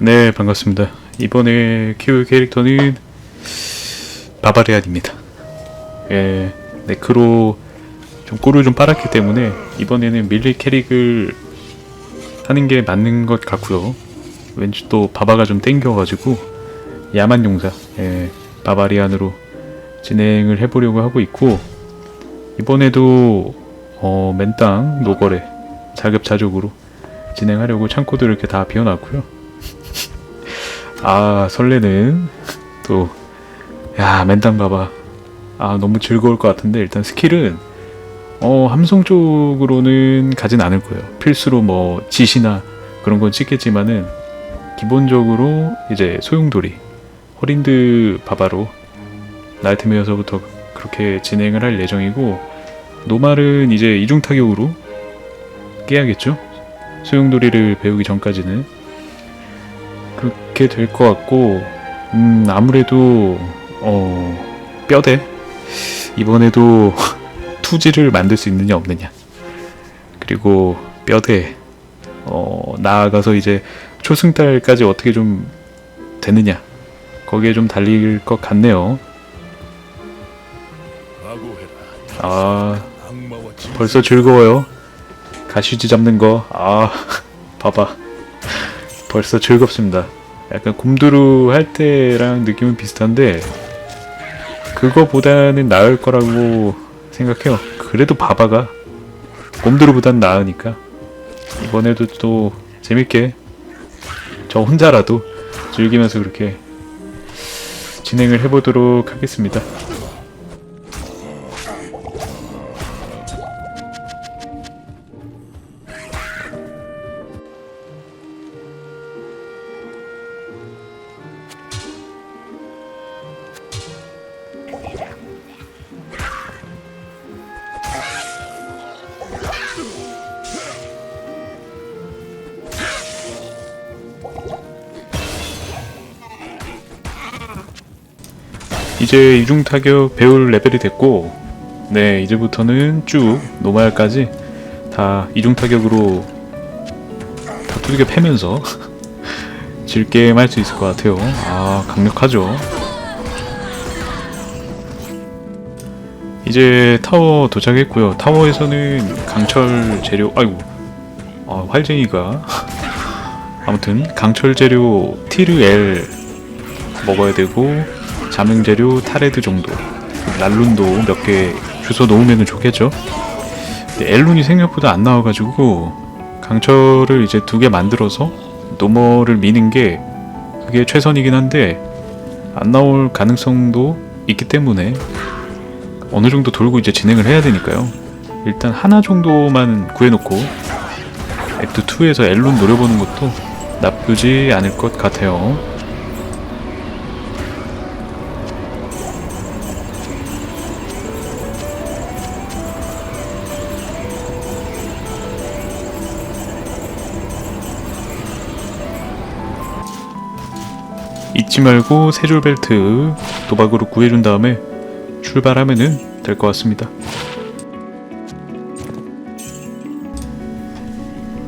네, 반갑습니다. 이번에 키울 캐릭터는 바바리안입니다. 예, 네크로 좀 꿀을 좀 빨았기 때문에 이번에는 밀리 캐릭을 하는 게 맞는 것 같고요. 왠지 또 바바가 좀 땡겨가지고 야만 용사, 예, 바바리안으로 진행을 해보려고 하고 있고 이번에도 어, 맨땅 노거래 자급자족으로 진행하려고 창고들을 이렇게 다 비워놨고요. 아 설레는 또 야 맨땅 봐봐. 아 너무 즐거울 것 같은데 일단 스킬은 어 함성 쪽으로는 가진 않을 거예요. 필수로 뭐 짓이나 그런 건 찍겠지만은 기본적으로 이제 소용돌이 허린드 바바로 나이트메어서부터 그렇게 진행을 할 예정이고 노말은 이제 이중 타격으로 깨야겠죠? 소용돌이를 배우기 전까지는 그렇게 될 것 같고 음 아무래도 어 뼈대? 이번에도 투지를 만들 수 있느냐 없느냐. 그리고 뼈대 어 나아가서 이제 초승달까지 어떻게 좀 되느냐. 거기에 좀 달릴 것 같네요. 아 벌써 즐거워요. 가시지 잡는 거 아 봐봐 벌써 즐겁습니다. 약간 곰두루 할 때랑 느낌은 비슷한데 그거보다는 나을 거라고 생각해요. 그래도 바바가 곰두루보단 나으니까. 이번에도 또 재밌게 저 혼자라도 즐기면서 그렇게 진행을 해보도록 하겠습니다 이제 이중 타격 배울 레벨이 됐고, 네 이제부터는 쭉 노말까지 다 이중 타격으로 다 두들겨 패면서 질게임 할 수 있을 것 같아요. 아 강력하죠. 이제 타워 도착했고요. 타워에서는 강철 재료, 아이고, 아, 활쟁이가 아무튼 강철 재료 티르 L 먹어야 되고 자명 재료 타레드 정도. 랄룬도 몇 개 주워 놓으면 좋겠죠? 엘룬이 생각보다 안 나와가지고 강철을 이제 두 개 만들어서 노머를 미는 게 그게 최선이긴 한데 안 나올 가능성도 있기 때문에 어느 정도 돌고 이제 진행을 해야 되니까요. 일단 하나 정도만 구해놓고 액트 2에서 엘룬 노려보는 것도 나쁘지 않을 것 같아요 잊지 말고 세 줄 벨트 도박으로 구해준 다음에 출발하면은 될 것 같습니다.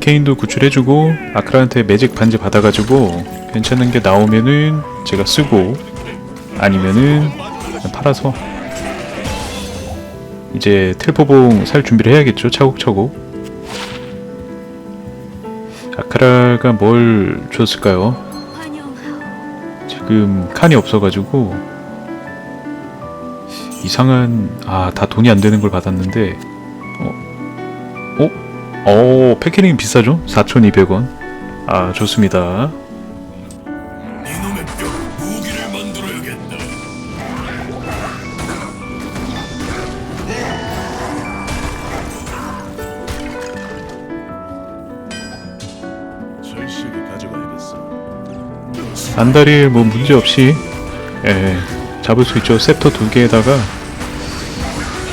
케인도 구출해주고 아크라한테 매직 반지 받아가지고 괜찮은 게 나오면은 제가 쓰고 아니면은 팔아서 이제 텔포봉 살 준비를 해야겠죠 차곡차곡 아크라가 뭘 줬을까요? 지금 칸이 없어가지고 이상한 아 다 돈이 안 되는 걸 받았는데 어? 어? 어 패키링 비싸죠? 4,200원 아 좋습니다 안다리 뭐 문제 없이 예, 잡을 수 있죠. 셉터 두 개에다가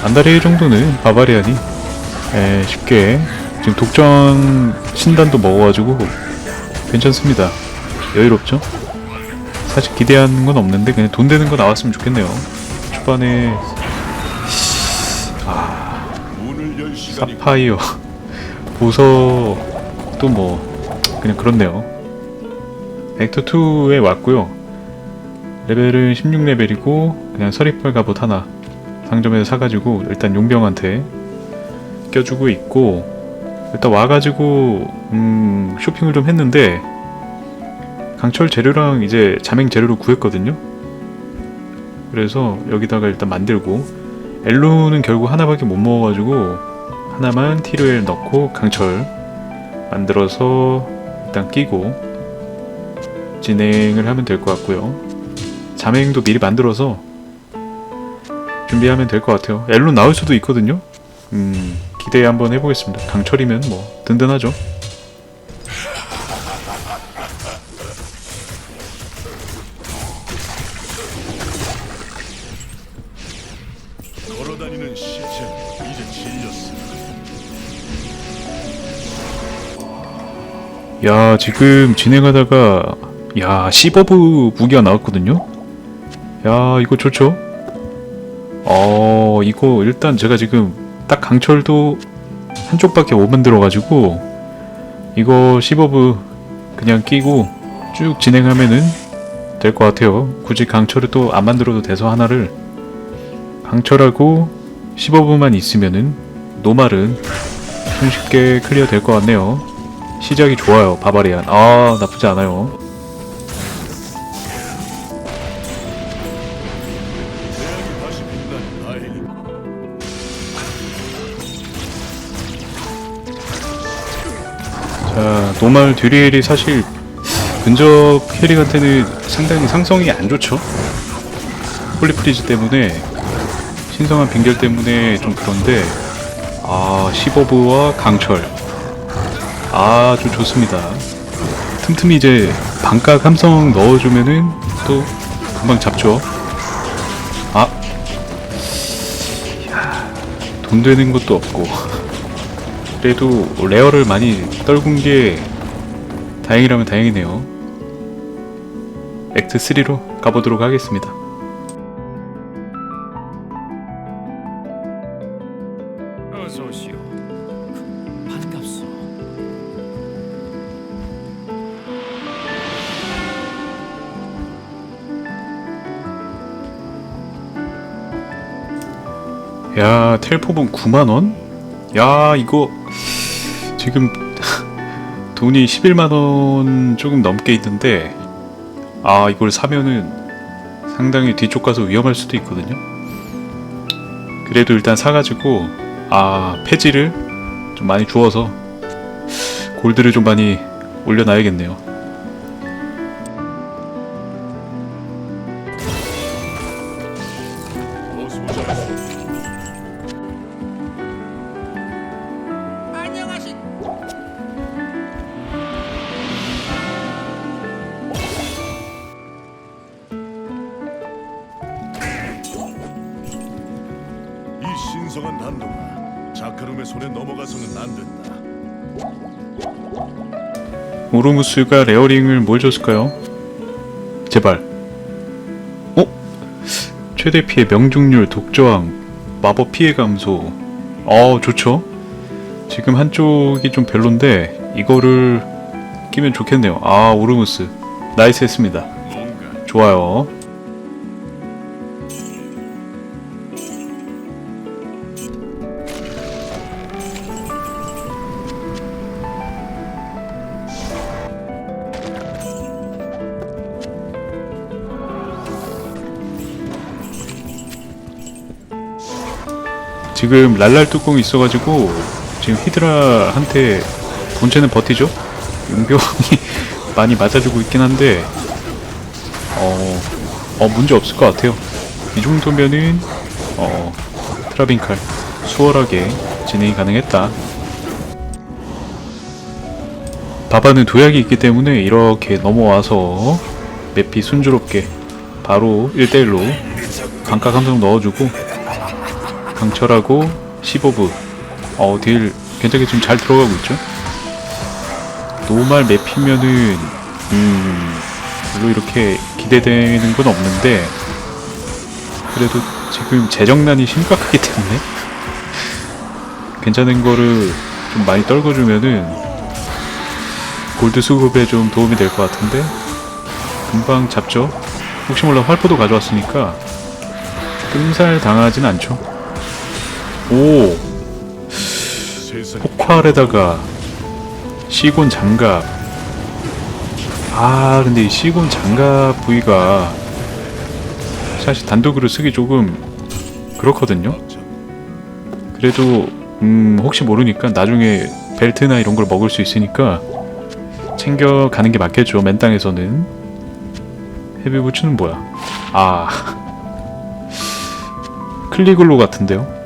안다리 정도는 바바리안이 예, 쉽게 지금 독전 신단도 먹어가지고 괜찮습니다. 여유롭죠? 사실 기대하는 건 없는데 그냥 돈 되는 거 나왔으면 좋겠네요. 초반에 시간이 사파이어. 보석도 뭐 그냥 그렇네요 벡터 2에 왔고요. 레벨은 16레벨이고 그냥 서리펄 갑옷 하나 상점에서 사가지고 일단 용병한테 껴주고 있고 일단 와가지고 음, 쇼핑을 좀 했는데 강철 재료랑 이제 자맹 재료를 구했거든요. 그래서 여기다가 일단 만들고 엘루는 결국 하나밖에 못 먹어가지고 하나만 티르엘 넣고 강철 만들어서 일단 끼고 진행을 하면 될 것 같고요. 자맹도 미리 만들어서 준비하면 될 것 같아요. 엘룬 나올 수도 있거든요. 음, 기대 한번 해보겠습니다. 강철이면 뭐 든든하죠. 걸어다니는 시체는 이제 질렸어. 야 지금 진행하다가 야 시버브 무기가 나왔거든요. 야 이거 좋죠. 어 이거 일단 제가 지금 딱 강철도 한쪽밖에 못 만들어가지고 이거 시버브 그냥 끼고 쭉 진행하면은 될 것 같아요. 굳이 강철을 또 안 만들어도 돼서 하나를 강철하고 시버브만 있으면은 노말은 손쉽게 클리어 될 것 같네요. 시작이 좋아요, 바바리안. 아, 나쁘지 않아요. 노말 듀리엘이 사실 근접 캐릭한테는 상당히 상성이 안 좋죠. 홀리프리즈 때문에 신성한 빙결 때문에 좀 그런데 아 시버브와 강철 아주 좋습니다. 틈틈이 이제 반각 함성 넣어주면은 또 금방 잡죠. 아, 이야, 돈 되는 것도 없고. 그래도 레어를 많이 떨군 게 다행이라면 다행이네요. 액트 3로 가보도록 하겠습니다. 어서 오시오. 반갑소. 야, 텔포본 9만 원? 야, 이거 지금 돈이 11만원 조금 넘게 있는데 아, 이걸 사면은 상당히 뒤쪽 가서 위험할 수도 있거든요. 그래도 일단 사가지고 아, 폐지를 좀 많이 주어서 골드를 좀 많이 올려놔야겠네요. 오르무스가 레어링을 뭘 줬을까요? 제발. 어? 최대 피해 명중률 독저항 마법 피해 감소. 어 좋죠. 지금 한쪽이 좀 별론데 이거를 끼면 좋겠네요. 아 오르무스 나이스 했습니다. 좋아요. 지금 랄랄 뚜껑이 있어가지고 지금 히드라한테 본체는 버티죠? 용병이 많이 맞아주고 있긴 한데 어, 어 문제 없을 것 같아요. 이 정도면은 어 트라빈칼 수월하게 진행이 가능했다. 바바는 도약이 있기 때문에 이렇게 넘어와서 맵이 순조롭게 바로 1대1로 강가 감성 넣어주고 강철하고 15부. 어 딜 괜찮게 지금 잘 들어가고 있죠? 노말 맵이면은 음 별로 이렇게 기대되는 건 없는데 그래도 지금 재정난이 심각하기 때문에 괜찮은 거를 좀 많이 떨궈주면은 골드 수급에 좀 도움이 될 것 같은데 금방 잡죠? 혹시 몰라 활포도 가져왔으니까. 끔살 당하진 않죠 오. 폭발에다가 시곤 장갑. 아 근데 이 시곤 장갑 부위가 사실 단독으로 쓰기 조금 그렇거든요. 그래도 음 혹시 모르니까 나중에 벨트나 이런 걸 먹을 수 있으니까 챙겨 가는 게 맞겠죠. 맨 땅에서는. 헤비 부츠는 뭐야? 아. 클리글로 같은데요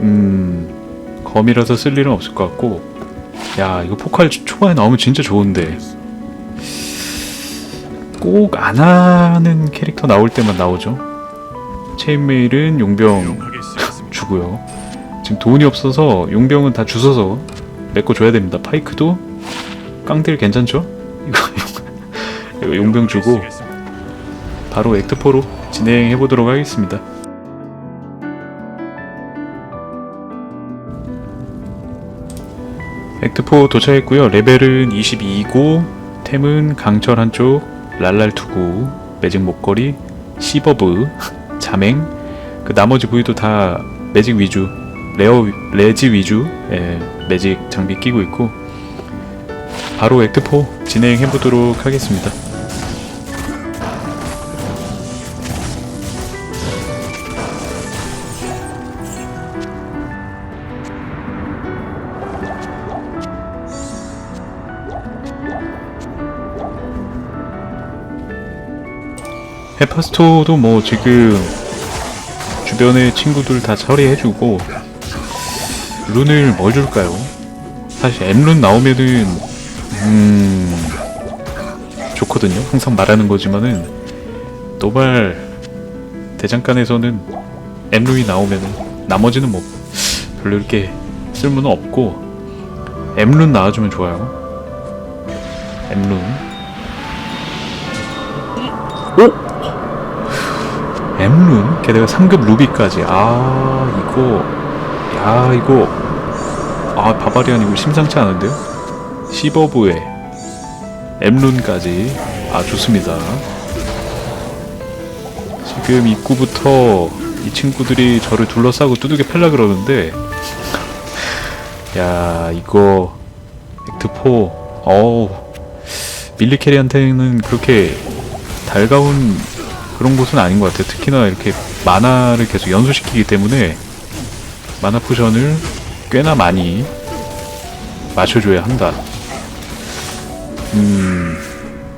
음 검이라서 쓸 일은 없을 것 같고 야 이거 포칼 초반에 나오면 진짜 좋은데 꼭 안 하는 캐릭터 나올 때만 나오죠 체인메일은 용병. 주고요 지금 돈이 없어서 용병은 다 주워서 내거 줘야 됩니다 파이크도 깡들 괜찮죠? 이거 용병 주고. 바로 액트4로 진행해 보도록 하겠습니다. 액트4 도착했고요. 레벨은 22고 템은 강철 한쪽, 랄랄 투구, 매직 목걸이, 시버브, 자맹 그 나머지 부위도 다 매직 위주, 레어 위- 레지 위주 예, 매직 장비 끼고 있고 바로 액트4 진행해 보도록 하겠습니다. 파스토도 뭐 지금 주변의 친구들 다 처리해주고 룬을 뭘 줄까요? 사실 M룬 나오면은 음 좋거든요. 항상 말하는 거지만은 도발 대장간에서는 M룬이 나오면은 나머지는 뭐 별로 이렇게 쓸모는 없고 M룬 나와주면 좋아요. M룬 M룬 게다가 3급 루비까지. 아 이거. 야 이거. 아 바바리안 이거 심상치 않은데요? 시버브에 M룬까지. 아 좋습니다. 지금 입구부터 이 친구들이 저를 둘러싸고 두들겨 팰라 그러는데. 야 이거. 액트4 어우. 밀리캐리한테는 그렇게 달가운 그런 곳은 아닌 것 같아요. 특히나 이렇게 만화를 계속 연소시키기 때문에 만화 포션을 꽤나 많이 맞춰줘야 한다. 음,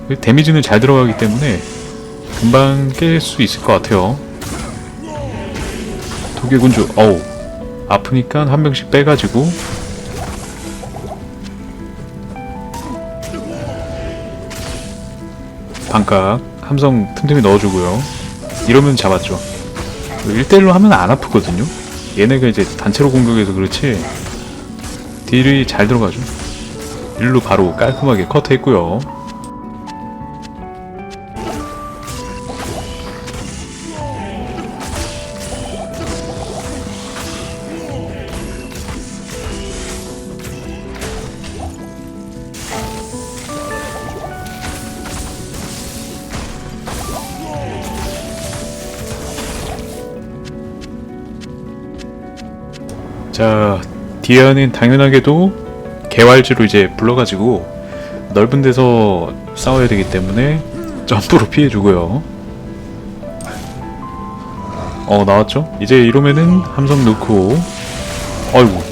그 데미지는 잘 들어가기 때문에 금방 깰 수 있을 것 같아요. 독일군주, 어우, 아프니까 한 명씩 빼가지고 반각 함성 틈틈이 넣어주고요. 이러면 잡았죠. 1대1로 하면 안 아프거든요. 얘네가 이제 단체로 공격해서 그렇지 딜이 잘 들어가죠. 일로 바로 깔끔하게 컷했고요. 디아는 당연하게도 개활지로 이제 불러가지고 넓은 데서 싸워야 되기 때문에 점프로 피해주고요. 어, 나왔죠? 이제 이러면은 함성 넣고, 어이구.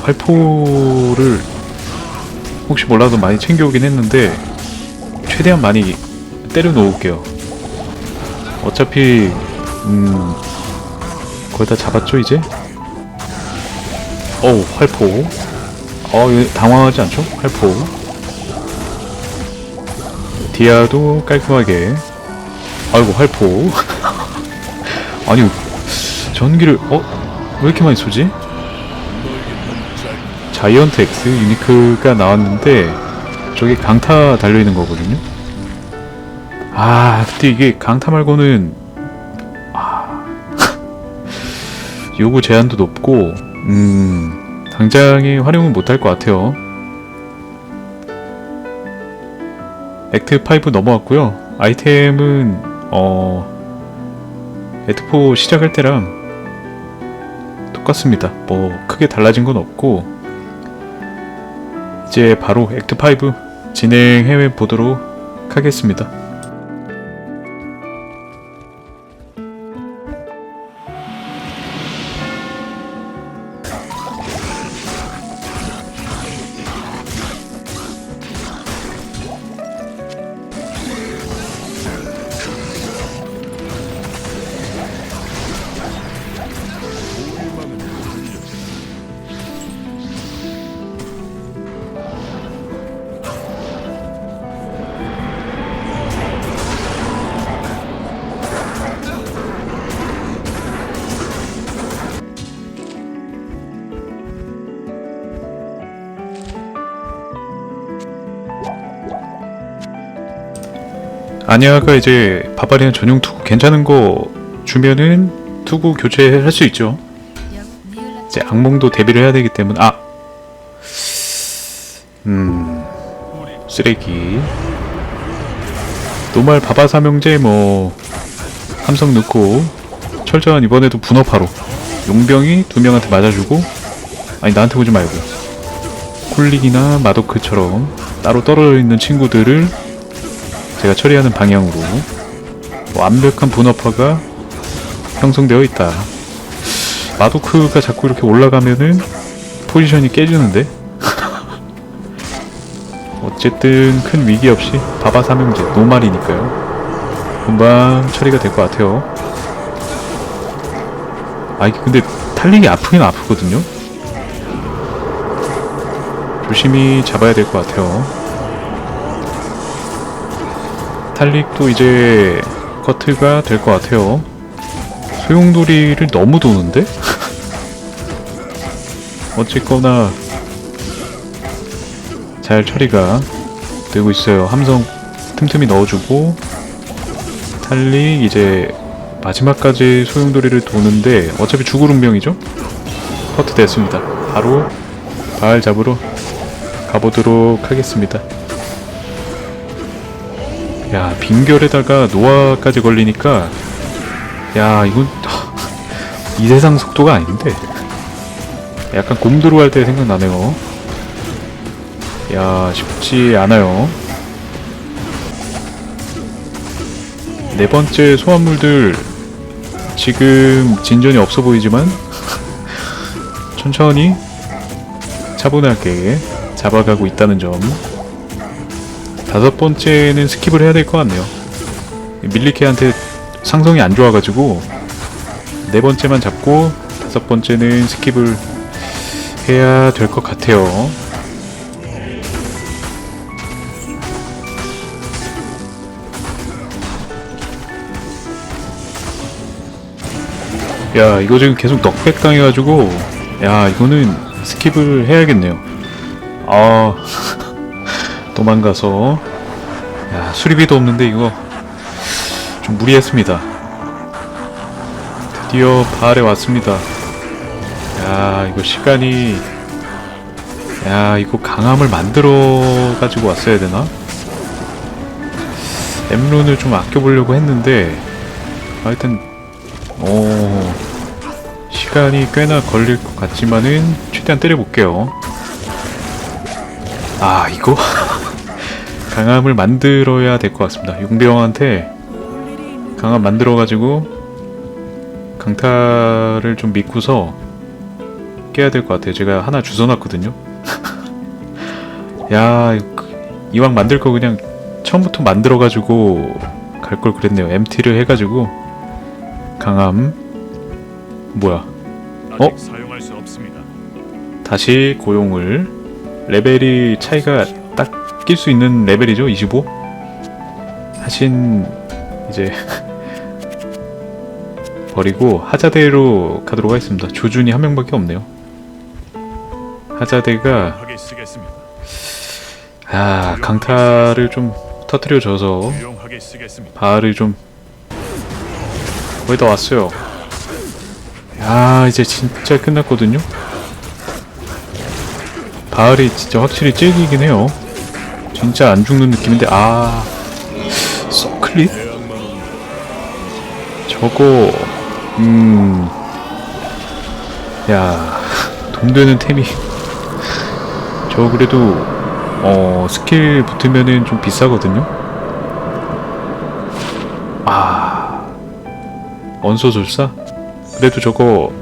활포를 혹시 몰라도 많이 챙겨오긴 했는데, 최대한 많이 때려 놓을게요. 어차피, 음, 거의 다 잡았죠, 이제? 어우 활포 어 당황하지 않죠? 활포 디아도 깔끔하게 아이고 활포 아니 전기를 어? 왜 이렇게 많이 쏘지? 자이언트 X 유니크가 나왔는데 저게 강타 달려있는 거거든요 아 근데 이게 강타 말고는 아 요구 제한도 높고 음, 당장에 활용은 못할 것 같아요. 액트 5 넘어왔고요. 아이템은 어 액트 4 시작할 때랑 똑같습니다. 뭐 크게 달라진 건 없고 이제 바로 액트 5 진행해 보도록 하겠습니다. 아니아가 이제 바바리안 전용 투구 괜찮은 거 주면은 투구 교체할 수 있죠. 이제 악몽도 데뷔를 해야 되기 때문에 아, 음, 쓰레기. 노말 바바 삼형제 뭐 함성 넣고 철저한 이번에도 분업하로 용병이 두 명한테 맞아주고 아니 나한테 오지 말고 콜릭이나 마도크처럼 따로 떨어져 있는 친구들을 제가 처리하는 방향으로 완벽한 분업화가 형성되어 있다. 마도크가 자꾸 이렇게 올라가면은 포지션이 깨지는데 어쨌든 큰 위기 없이 바바 삼형제 노말이니까요. 금방 처리가 될 것 같아요. 아 이게 근데 탈릭이 아프긴 아프거든요. 조심히 잡아야 될 것 같아요. 탈릭도 이제 커트가 될 것 같아요. 소용돌이를 너무 도는데? 어쨌거나 잘 처리가 되고 있어요. 함성 틈틈이 넣어주고 탈릭 이제 마지막까지 소용돌이를 도는데 어차피 죽을 운명이죠? 커트 됐습니다. 바로 발 잡으러 가보도록 하겠습니다. 야 빙결에다가 노화까지 걸리니까 야 이건 이 세상 속도가 아닌데. 약간 곰드로 할 때 생각나네요. 야 쉽지 않아요. 네 번째 소환물들 지금 진전이 없어 보이지만 천천히 차분하게 잡아가고 있다는 점 다섯 번째는 스킵을 해야 될 것 같네요. 밀리케한테 상성이 안 좋아가지고 네 번째만 잡고 다섯 번째는 스킵을 해야 될 것 같아요. 야 이거 지금 계속 넉백 당해가지고 야 이거는 스킵을 해야겠네요. 아 도망가서. 야 수리비도 없는데 이거 좀 무리했습니다. 드디어 바알에 왔습니다. 야 이거 시간이 야 이거 강함을 만들어 가지고 왔어야 되나? 엠룬을 좀 아껴보려고 했는데 하여튼 오 시간이 꽤나 걸릴 것 같지만은 최대한 때려볼게요. 아 이거 강함을 만들어야 될 것 같습니다. 용병한테 강함 만들어가지고 강타를 좀 믿고서 깨야 될 것 같아요. 제가 하나 주워놨거든요. 야 이거 이왕 만들 거 그냥 처음부터 만들어가지고 갈 걸 그랬네요. MT를 해가지고 강함 뭐야 어? 다시 고용을 레벨이 차이가 딱낄수 있는 레벨이죠 25 하신 이제 버리고 하자대로 가도록 하겠습니다. 조준이 한 명밖에 없네요. 하자대가. 아 강타를 좀 터트려 줘서 유용하게 쓰겠습니다. 바알을 좀 거의 다 왔어요. 야 이제 진짜 끝났거든요? 바알이 진짜 확실히 찔기긴 해요 진짜 안 죽는 느낌인데 아 서클릿? 저거 음... 야... 돈 되는 템이 저 그래도 어... 스킬 붙으면은 좀 비싸거든요? 아... 원소술사? 그래도 저거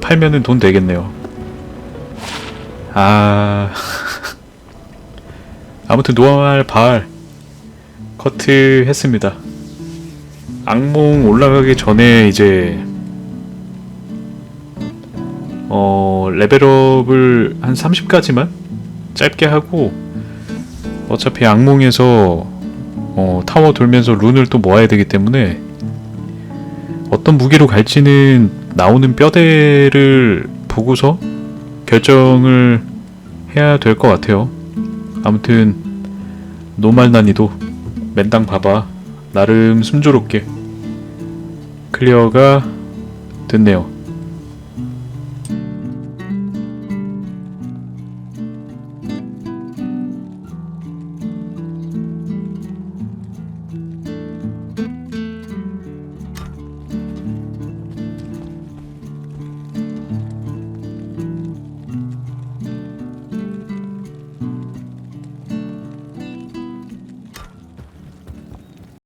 팔면은 돈 되겠네요 아... 아무튼 노말 바알 커트 했습니다 악몽 올라가기 전에 이제 어 레벨업을 한 30까지만 짧게 하고 어차피 악몽에서 어 타워 돌면서 룬을 또 모아야 되기 때문에 어떤 무기로 갈지는 나오는 뼈대를 보고서 결정을 해야 될 것 같아요. 아무튼 노말 난이도. 맨땅 봐봐. 나름 순조롭게. 클리어가 됐네요.